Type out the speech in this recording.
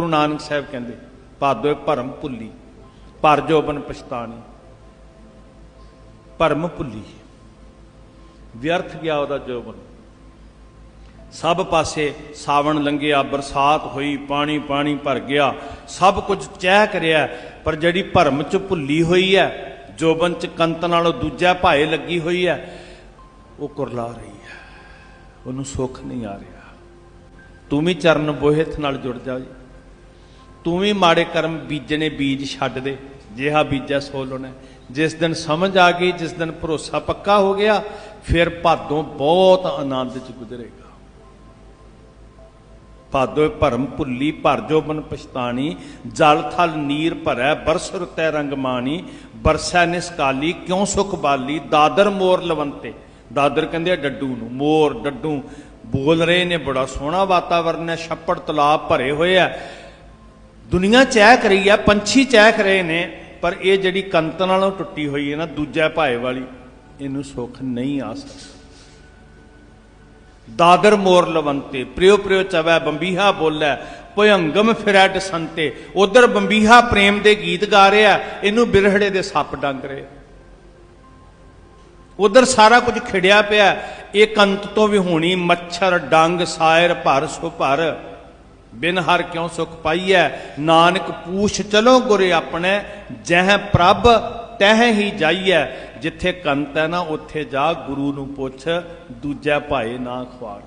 ਗੁਰੂ ਨਾਨਕ ਸਾਹਿਬ ਕਹਿੰਦੇ ਭਾਦੋਏ ਭਰਮ ਭੁੱਲੀ ਭਰ ਜੋਬਨ ਪਛਤਾਣੀ। ਭਰਮ ਭੁੱਲੀ। ਵਿਅਰਥ ਗਿਆ ਉਹਦਾ ਜੋਬਨ। ਸਭ ਪਾਸੇ ਸਾਵਣ ਲੰਘਿਆ, ਬਰਸਾਤ ਹੋਈ, ਪਾਣੀ ਪਾਣੀ ਭਰ ਗਿਆ। ਸਭ ਕੁਝ ਚਹਿ ਕਰਿਆ, ਪਰ ਜਿਹੜੀ ਭਰਮ ਚ ਭੁੱਲੀ ਹੋਈ ਹੈ ਜੋਬਨ ਚ ਕੰਤ ਨਾਲੋਂ ਦੂਜਾ ਭਾਏ ਲੱਗੀ ਹੋਈ ਹੈ ਉਹ ਕੁਰਲਾ ਰਹੀ ਹੈ ਉਹਨੂੰ ਸੁੱਖ ਨਹੀਂ ਆ ਰਿਹਾ। ਤੂੰ ਵੀ ਚਰਨ ਬੋਹਿਤ ਨਾਲ ਜੁੜ ਜਾ। ਤੂੰ ਵੀ ਮਾੜੇ ਕਰਮ ਬੀਜਣੇ ਬੀਜ ਛੱਡ ਦੇ, ਜਿਹਾ ਬੀਜਾ ਸੋ ਲੋਣਾ ਜਿਸ ਦਿਨ ਸਮਝ ਆ ਗਈ, ਜਿਸ ਦਿਨ ਭਰੋਸਾ ਪੱਕਾ ਹੋ ਗਿਆ, ਫਿਰ ਭਾਦੋਂ ਬਹੁਤ ਆਨੰਦ ਚ ਗੁਜ਼ਰੇਗਾ। ਭਾਦੋਂ ਭਰਮ ਭੁੱਲੀ, ਭਰ ਜੋ ਬਨ ਪਛਤਾਣੀ, ਜਲ ਥਲ ਨੀਰ ਭਰੈ, ਬਰਸ ਰੁਤੈ ਰੰਗ ਮਾਣੀ, ਬਰਸੈ ਨਿਸਕਾਲੀ ਕਿਉਂ ਸੁਖ ਬਾਲੀ? ਦਾਦਰ ਮੋਰ ਲਵੰਤੇ। ਦਾਦਰ ਕਹਿੰਦੇ ਆ ਡੱਡੂ ਨੂੰ, ਮੋਰ ਡੱਡੂ। ਬੋਲ ਰਹੇ ਨੇ ਬੜਾ ਸੋਹਣਾ ਵਾਤਾਵਰਨ ਹੈ, ਛੱਪੜ ਤਲਾਬ ਭਰੇ ਹੋਏ ਆ। ਦੁਨੀਆ ਚਹਿਕ ਰਹੀ ਹੈ ਪੰਛੀ ਚਹਿਕ ਰਹੇ ਨੇ, ਪਰ ਇਹ ਜਿਹੜੀ ਕੰਤ ਨਾਲੋਂ ਟੁੱਟੀ ਹੋਈ ਹੈ ਨਾ, ਦੂਜਾ ਭਾਏ ਵਾਲੀ, ਇਹਨੂੰ ਸੁੱਖ ਨਹੀਂ ਆ ਸਕਦਾ। ਦਾਦਰ ਮੋਰ ਲਵੰਤੇ ਪ੍ਰਿਓ ਪ੍ਰਿਓ ਚਵੈ, ਬੰਬੀਹਾ ਬੋਲੇ, ਭਯੰਗਮ ਫਿਰੈ ਸੰਤੇ, ਉਧਰ ਬੰਬੀਹਾ ਪ੍ਰੇਮ ਦੇ ਗੀਤ ਗਾ ਰਿਹਾ, ਇਹਨੂੰ ਬਿਰਹੜੇ ਦੇ ਸੱਪ ਡੰਗ ਰਹੇ। ਉਧਰ ਸਾਰਾ ਕੁਝ ਖਿੜਿਆ ਪਿਆ, ਇਹ ਕੰਤ ਤੋਂ ਵੀ ਹੋਣੀ ਮੱਛਰ, ਡੰਗ, ਸਾਇਰ, ਭਰ ਸੋ ਭਰ ਬਿਨ ਹਰ ਕਿਉ ਸੁਖ ਪਾਈਐ? ਨਾਨਕ ਪੂਛ ਚਲੋ ਗੁਰੇ ਆਪਣੇ, ਜਹ ਪ੍ਰਭ ਤਹ ਹੀ ਜਾਈਐ। ਜਿੱਥੇ ਕੰਤ ਹੈ ਨਾ, ਉੱਥੇ ਜਾ ਗੁਰੂ ਨੂੰ ਪੁੱਛ, ਦੂਜਾ ਭਾਏ ਨਾ ਖਵਾੜ